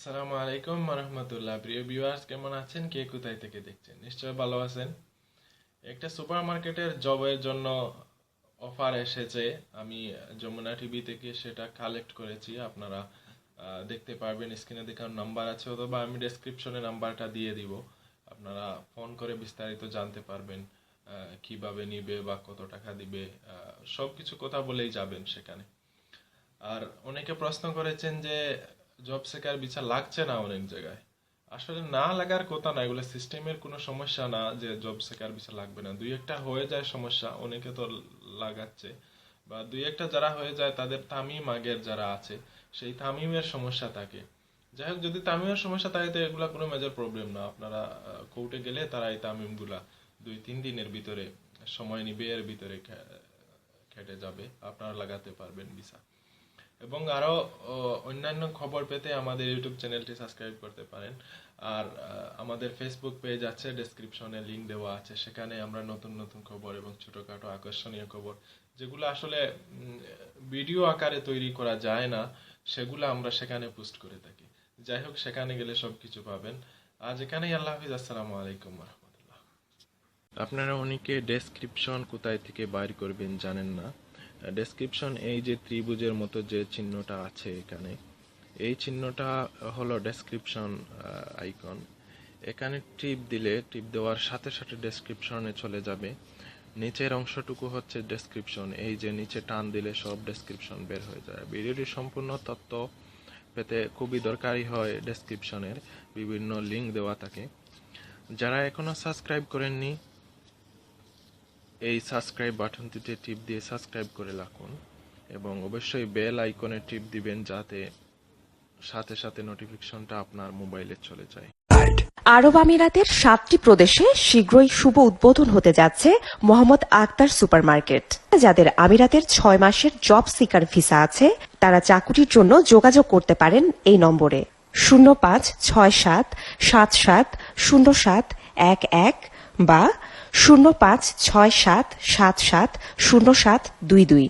আসসালামু আলাইকুম রহমতুল্লাহ প্রিয় ভিউয়ার্স কেমন আছেন? কে কোথায় থেকে দেখছেন? নিশ্চয়ই ভালো আছেন। একটা সুপার মার্কেটের জবের জন্য অফার এসেছে। আমি যমুনা টিভি থেকে সেটা কালেক্ট করেছি। আপনারা দেখতে পারবেন স্ক্রিনে দেখার নাম্বার আছে, অথবা আমি ডেসক্রিপশনে নাম্বারটা দিয়ে দিব। আপনারা ফোন করে বিস্তারিত জানতে পারবেন কীভাবে নিবে বা কত টাকা দিবে সব কিছু কথা বলেই যাবেন সেখানে। আর অনেকে প্রশ্ন করেছেন যে জব সেকার বিচার লাগছে না অনেক জায়গায়। আসলে না লাগার কথা না, এগুলো সিস্টেমের কোনো সমস্যা না যে জব সেকার বিচার লাগবে না। দুই একটা হয়ে যায় সমস্যা, অনেকে তো লাগাচ্ছে। বা দুই একটা যারা হয়ে যায়, তাদের তামিম আগের যারা আছে, সেই তামিমের সমস্যা থাকে। যাই হোক, যদি তামিমের সমস্যা থাকে, তো এগুলা কোনো মেজর প্রবলেম না। আপনারা কোর্টে গেলে তারা এই তামিমগুলা দুই, তিন দিনের ভিতরে, সময় নিবে এর ভিতরে খেটে যাবে। আপনারা লাগাতে পারবেন ভিসা এবং আরও অন্যান্য খবর পেতে আমাদের ইউটিউব চ্যানেলটি সাবস্ক্রাইব করতে পারেন। আর আমাদের ফেসবুক পেজ আছে ডেসক্রিপশনে লিংক দেওয়া আছে। সেখানে আমরা নতুন নতুন খবর এবং ছোটখাটো আকর্ষণীয় খবর, যেগুলো আসলে ভিডিও আকারে তৈরি করা যায় না, সেগুলো আমরা সেখানে পোস্ট করে থাকি। যাই হোক, সেখানে গেলে সবকিছু পাবেন। আজ এখানেই আল্লাহ হাফিজ। আসসালামু আলাইকুম রহমতুল্লাহ। আপনারা অনেকে ডেসক্রিপশন কোথায় থেকে বাইর করবেন জানেন না। ডেসক্রিপশন এই যে ত্রিভুজের মতো যে চিহ্নটা আছে এখানে, এই চিহ্নটা হলো ডেসক্রিপশন আইকন এখানে টিপ দিলে, টিপ দেওয়ার সাথে সাথে ডেসক্রিপশনে চলে যাবে। নিচের অংশটুকু হচ্ছে ডেসক্রিপশন এই যে নিচে টান দিলে সব ডেসক্রিপশন বের হয়ে যায়। ভিডিওটির সম্পূর্ণ তথ্য পেতে খুবই দরকারি হয় ডেসক্রিপশনের বিভিন্ন লিঙ্ক দেওয়া থাকে। যারা এখনও সাবস্ক্রাইব করেননি এই সাবস্ক্রাইব বাটনটিতে টিপ দিয়ে সাবস্ক্রাইব করে রাখুন এবং অবশ্যই বেল আইকনে টিপ দিবেন যাতে সাথে সাথে নোটিফিকেশনটা আপনার মোবাইলে চলে যায়। আরব আমিরাতের সাতটি প্রদেশে শীঘ্রই শুভ উদ্বোধন হতে যাচ্ছে মোহাম্মদ আক্তার সুপারমার্কেট। যাদের আমিরাতের ছয় মাসের জব সিকার ভিসা আছে, তারা চাকুরির জন্য যোগাযোগ করতে পারেন এই নম্বরে। শূন্য পাঁচ, ছয় সাত সাত সাত, শূন্য সাত, এক এক বা শূন্য পাঁচ ছয় সাত সাত সাত শূন্য সাত দুই দুই।